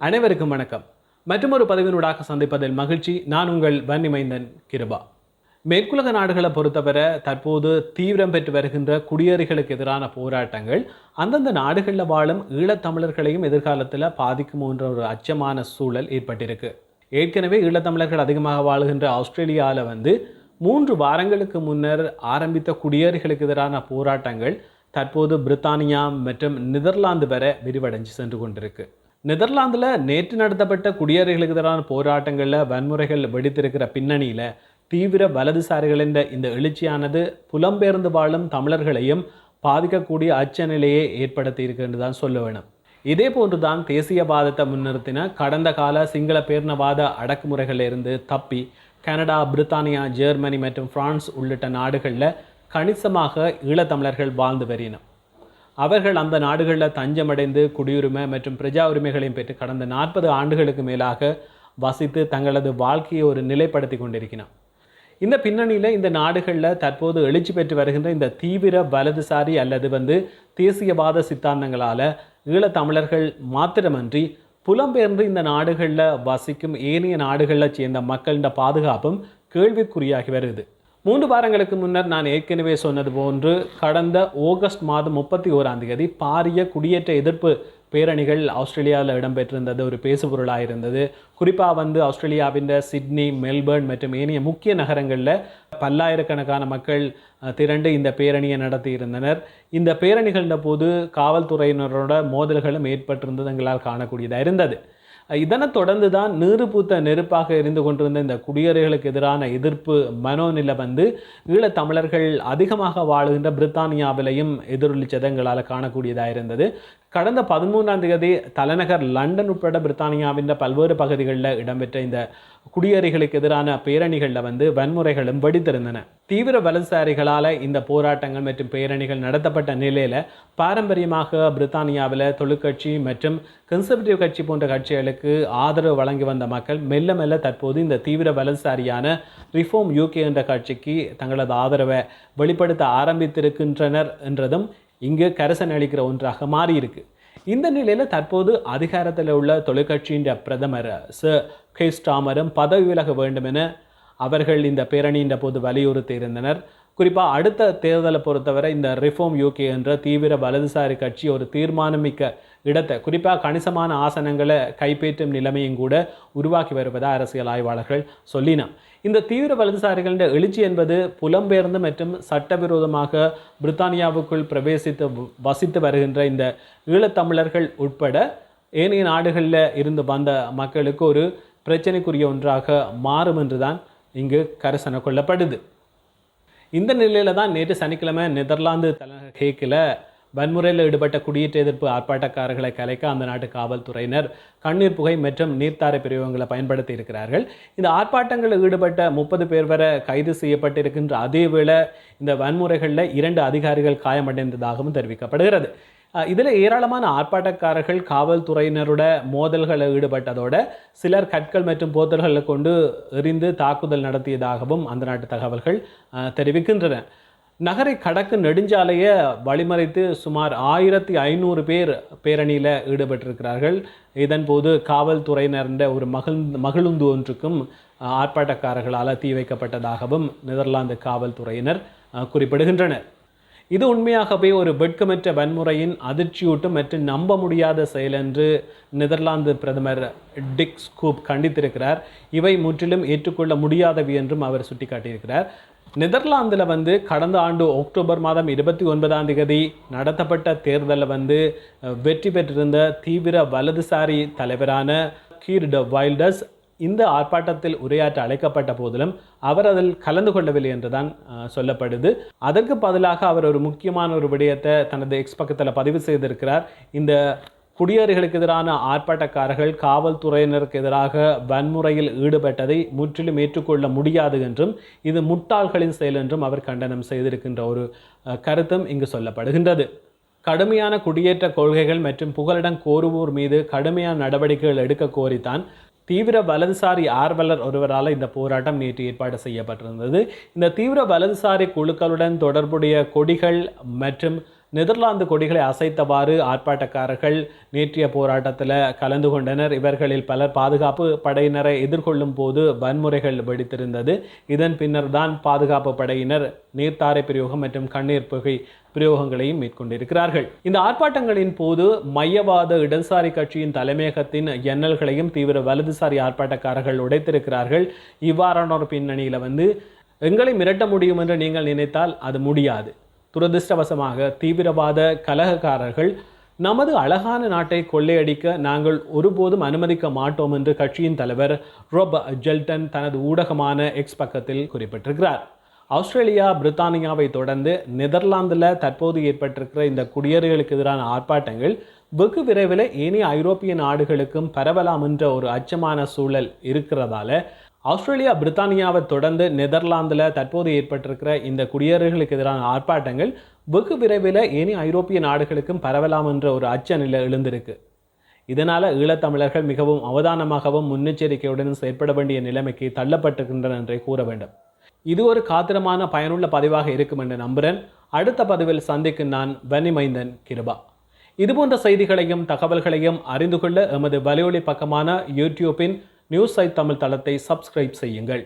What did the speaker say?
அனைவருக்கும் வணக்கம். மற்றொரு பதிவினூடாக சந்திப்பதில் மகிழ்ச்சி. நான் உங்கள் வன்னிமைந்தன் கிருபா. மேற்குலக நாடுகளை பொறுத்தவரை தற்போது தீவிரம் பெற்று வருகின்ற குடியேறிகளுக்கு எதிரான போராட்டங்கள் அந்தந்த நாடுகளில் வாழும் ஈழத்தமிழர்களையும் எதிர்காலத்தில் பாதிக்குமோன்ற ஒரு அச்சமான சூழல் ஏற்பட்டிருக்கு. ஏற்கனவே ஈழத்தமிழர்கள் அதிகமாக வாழுகின்ற ஆஸ்திரேலியாவில் வந்து மூன்று வாரங்களுக்கு முன்னர் ஆரம்பித்த குடியேறிகளுக்கு எதிரான போராட்டங்கள் தற்போது பிரித்தானியா மற்றும் நெதர்லாந்து வரை விரிவடைஞ்சு சென்று கொண்டிருக்கு. நெதர்லாந்தில் நேற்று நடத்தப்பட்ட குடியேறிகளுக்கு எதிரான போராட்டங்களில் வன்முறைகள் வெடித்திருக்கிற பின்னணியில் தீவிர வலதுசாரிகளின் இந்த எழுச்சியானது புலம்பெயர்ந்து வாழும் தமிழர்களையும் பாதிக்கக்கூடிய அச்ச நிலையை ஏற்படுத்தி இருக்குன்னு தான் சொல்ல வேணும். இதே போன்றுதான் தேசியவாதத்தை முன்னிறுத்தின கடந்த கால சிங்கள பேரினவாத அடக்குமுறைகளிலிருந்து தப்பி கனடா பிரித்தானியா ஜெர்மனி மற்றும் பிரான்ஸ் உள்ளிட்ட நாடுகளில் கணிசமாக ஈழத்தமிழர்கள் வாழ்ந்து வருகின்றனர். அவர்கள் அந்த நாடுகளில் தஞ்சமடைந்து குடியுரிமை மற்றும் பிரஜா உரிமைகளையும் பெற்று கடந்த நாற்பது ஆண்டுகளுக்கு மேலாக வசித்து தங்களது வாழ்க்கையை ஒரு நிலைப்படுத்தி கொண்டிருக்கிறார். இந்த பின்னணியில் இந்த நாடுகளில் தற்போது எழுச்சி பெற்று வருகின்ற இந்த தீவிர வலதுசாரி அல்லது வந்து தேசியவாத சித்தாந்தங்களால் ஈழத்தமிழர்கள் மாத்திரமன்றி புலம்பெயர்ந்து இந்த நாடுகளில் வசிக்கும் ஏனைய நாடுகளில் சேர்ந்த மக்களின் பாதுகாப்பும் கேள்விக்குறியாகி வருது மூன்று வாரங்களுக்கு முன்னர் நான் ஏற்கனவே சொன்னது போன்று கடந்த ஆகஸ்ட் மாதம் முப்பத்தி ஓராம் தேதி பாரிய குடியேற்ற எதிர்ப்பு பேரணிகள் ஆஸ்திரேலியாவில் இடம்பெற்றிருந்தது. ஒரு பேசுபொருளாக இருந்தது. குறிப்பாக வந்து ஆஸ்திரேலியாவின் சிட்னி மெல்பர்ன் மற்றும் ஏனைய முக்கிய நகரங்களில் பல்லாயிரக்கணக்கான மக்கள் திரண்டு இந்த பேரணியை நடத்தியிருந்தனர். இந்த பேரணிகளின் போது காவல்துறையினரோட மோதல்களும் ஏற்பட்டிருந்தது எங்களால் காணக்கூடியதாக இருந்தது. இதனைத் தொடர்ந்து தான் நீறு பூத்த நெருப்பாக இருந்து கொண்டிருந்த இந்த குடியேறிகளுக்கு எதிரான எதிர்ப்பு மனோநிலை வந்து ஈழத்தமிழர்கள் அதிகமாக வாழுகின்ற பிரித்தானியாவிலையும் எதிரொலிச்சதை எங்களால் காணக்கூடியதாக இருந்தது. கடந்த பதிமூன்றாம் தேதி தலைநகர் லண்டன் உட்பட பிரித்தானியாவின் பல்வேறு பகுதிகளில் இடம்பெற்ற இந்த குடியேறிகளுக்கு எதிரான பேரணிகளில் வந்து வன்முறைகளும் வெடித்திருந்தன. தீவிர வலதுசாரிகளால் இந்த போராட்டங்கள் மற்றும் பேரணிகள் நடத்தப்பட்ட நிலையில் பாரம்பரியமாக பிரித்தானியாவில் தொழிற்கட்சி மற்றும் கன்சர்வேட்டிவ் கட்சி போன்ற கட்சிகளுக்கு ஆதரவு வழங்கி வந்த மக்கள் மெல்ல மெல்ல தற்போது இந்த தீவிர வலதுசாரியான ரிஃபார்ம் யூகே என்ற கட்சிக்கு தங்களது ஆதரவை வெளிப்படுத்த ஆரம்பித்திருக்கின்றனர் என்றதும் இங்கு கரசன் அளிக்கிற ஒன்றாக மாறியிருக்கு. இந்த நிலையில் தற்போது அதிகாரத்தில் உள்ள தொழிற்கட்சியின் பிரதமர் ச கே ஸ்டாமரும் பதவி விலக வேண்டும் என அவர்கள் இந்த பேரணியின் போது வலியுறுத்தி இருந்தனர் குறிப்பாக அடுத்த தேர்தலை பொறுத்தவரை இந்த ரிஃபார்ம் யூகே என்ற தீவிர வலதுசாரி கட்சி ஒரு தீர்மானமிக்க இடத்தை குறிப்பாக கணிசமான ஆசனங்களை கைப்பற்றும் நிலைமையும் கூட உருவாக்கி வருவதாக அரசியல் ஆய்வாளர்கள் சொல்லினார். இந்த தீவிர வலதுசாரிகளின் எழுச்சி என்பது புலம்பெயர்ந்து மற்றும் சட்டவிரோதமாக பிரித்தானியாவுக்குள் பிரவேசித்து வ- வசித்து வருகின்ற இந்த ஈழத்தமிழர்கள் உட்பட ஏனைய நாடுகளில் இருந்து வந்த மக்களுக்கு ஒரு பிரச்சனைக்குரிய ஒன்றாக மாறும் என்று தான் இங்கு கரசன கொள்ளப்படுது. இந்த நிலையில தான் நேற்று சனிக்கிழமை நெதர்லாந்து தலைநகர் ஹேக்கில் வன்முறையில் ஈடுபட்ட குடியேற்ற எதிர்ப்பு ஆர்ப்பாட்டக்காரர்களை கலைக்க அந்த நாட்டு காவல்துறையினர் கண்ணீர் புகை மற்றும் நீர்த்தாரை பிரிவுகளை பயன்படுத்தி இருக்கிறார்கள். இந்த ஆர்ப்பாட்டங்களில் ஈடுபட்ட முப்பது பேர் வரை கைது செய்யப்பட்டிருக்கின்ற அதேவேளை இந்த வன்முறைகளில் இரண்டு அதிகாரிகள் காயமடைந்ததாகவும் தெரிவிக்கப்படுகிறது. இதில் ஏராளமான ஆர்ப்பாட்டக்காரர்கள் காவல்துறையினரோட மோதல்களில் ஈடுபட்டதோட சிலர் கற்கள் மற்றும் போத்தல்களை கொண்டு எறிந்து தாக்குதல் நடத்தியதாகவும் அந்த நாட்டு தகவல்கள் தெரிவிக்கின்றன. நகரை கடக்கு நெடுஞ்சாலையை வழிமறைத்து சுமார் ஆயிரத்தி ஐநூறு பேர் பேரணியில் ஈடுபட்டிருக்கிறார்கள். இதன்போது காவல்துறையினர்ந்த ஒரு மகிழ் மகிழுந்து ஒன்றுக்கும் ஆர்ப்பாட்டக்காரர்களால் தீ வைக்கப்பட்டதாகவும் நெதர்லாந்து காவல்துறையினர் குறிப்பிடுகின்றனர். இது உண்மையாகவே ஒரு வெட்கமற்ற வன்முறையின் அதிர்ச்சியூட்டும் மற்றும் நம்ப முடியாத செயல் என்று நெதர்லாந்து பிரதமர் டிக் ஸ்கூப் கண்டித்திருக்கிறார். இவை முற்றிலும் ஏற்றுக்கொள்ள முடியாதவை என்றும் அவர் சுட்டிக்காட்டியிருக்கிறார். நெதர்லாந்தில் வந்து கடந்த ஆண்டு அக்டோபர் மாதம் இருபத்தி ஒன்பதாம் தேதி நடத்தப்பட்ட தேர்தலில் வந்து வெற்றி பெற்றிருந்த தீவிர வலதுசாரி தலைவரான கீர் ட வைல்டர்ஸ் இந்த ஆர்ப்பாட்டத்தில் உரையாற்ற அழைக்கப்பட்ட போதிலும் அவர் அதில் கலந்து கொள்ளவில்லை என்றுதான் சொல்லப்படுது. அதற்கு பதிலாக அவர் ஒரு முக்கியமான ஒரு விடயத்தை தனது எக்ஸ் பக்கத்தில் பதிவு செய்திருக்கிறார். இந்த குடியேறிகளுக்கு எதிரான ஆர்ப்பாட்டக்காரர்கள் காவல்துறையினருக்கு எதிராக வன்முறையில் ஈடுபட்டதை முற்றிலும் ஏற்றுக்கொள்ள முடியாது என்றும் இது முட்டாள்களின் செயல் என்றும் அவர் கண்டனம் செய்திருக்கின்ற ஒரு கருத்தும் இங்கு சொல்லப்படுகின்றது. கடுமையான குடியேற்ற கொள்கைகள் மற்றும் புகலிடம் கோருவோர் மீது கடுமையான நடவடிக்கைகள் எடுக்க கோரித்தான் தீவிர வலதுசாரி ஆர்வலர் ஒருவரால் இந்த போராட்டம் நேற்று ஏற்பாடு செய்யப்பட்டிருந்தது. இந்த தீவிர வலதுசாரி குழுக்களுடன் தொடர்புடைய கொடிகள் மற்றும் நெதர்லாந்து கொடிகளை அசைத்தவாறு ஆர்ப்பாட்டக்காரர்கள் நேற்றைய போராட்டத்தில் கலந்து கொண்டனர். இவர்களில் பலர் பாதுகாப்பு படையினரை எதிர்கொள்ளும் போது வன்முறைகள் வெடித்திருந்தது. இதன் பின்னர் தான் பாதுகாப்பு படையினர் நீர்த்தாரை பிரயோகம் மற்றும் கண்ணீர் புகை பிரயோகங்களையும் மேற்கொண்டிருக்கிறார்கள். இந்த ஆர்ப்பாட்டங்களின் போது மையவாத இடதுசாரி கட்சியின் தலைமையகத்தின் எண்ணல்களையும் தீவிர வலதுசாரி ஆர்ப்பாட்டக்காரர்கள் உடைத்திருக்கிறார்கள். இவ்வாறான ஒரு பின்னணியில் வந்து எங்களை மிரட்ட முடியும் என்று நீங்கள் நினைத்தால் அது முடியாது. துரதிர்ஷ்டவசமாக தீவிரவாத கலகக்காரர்கள் நமது அழகான நாட்டை கொள்ளையடிக்க நாங்கள் ஒருபோதும் அனுமதிக்க மாட்டோம் என்று கட்சியின் தலைவர் ரொப் ஜெல்டன் தனது ஊடகமான எக்ஸ் பக்கத்தில் குறிப்பிட்டிருக்கிறார். ஆஸ்திரேலியா பிரித்தானியாவை தொடர்ந்து நெதர்லாந்தில் தற்போது ஏற்பட்டிருக்கிற இந்த குடியேறுகளுக்கு எதிரான ஆர்ப்பாட்டங்கள் வெகு விரைவில் ஏனைய ஐரோப்பிய நாடுகளுக்கும் பரவலாம் என்ற ஒரு அச்சமான சூழல் இருக்கிறதால ஆஸ்திரேலியா பிரித்தானியாவை தொடர்ந்து நெதர்லாந்தில் தற்போது ஏற்பட்டிருக்கிற இந்த குடியேறுகளுக்கு எதிரான ஆர்ப்பாட்டங்கள் வெகு விரைவில் இனி ஐரோப்பிய நாடுகளுக்கும் பரவலாம் என்ற ஒரு அச்ச நிலை எழுந்திருக்கு. இதனால் ஈழத்தமிழர்கள் மிகவும் அவதானமாகவும் முன்னெச்சரிக்கையுடன் செயற்பட வேண்டிய நிலைமைக்கு தள்ளப்பட்டிருக்கின்றன என்றே கூற வேண்டும். இது ஒரு காத்திரமான பயனுள்ள பதிவாக இருக்கும் என்று நம்புகிறேன் அடுத்த பதிவில் சந்திக்கும் நான் வன்னிமைந்தன் கிருபா. இதுபோன்ற செய்திகளையும் தகவல்களையும் அறிந்து கொள்ள எமது வலியொலி பக்கமான யூடியூப்பின் நியூஸ் ஐ தமிழ் தளத்தை சப்ஸ்கிரைப் செய்யுங்கள்.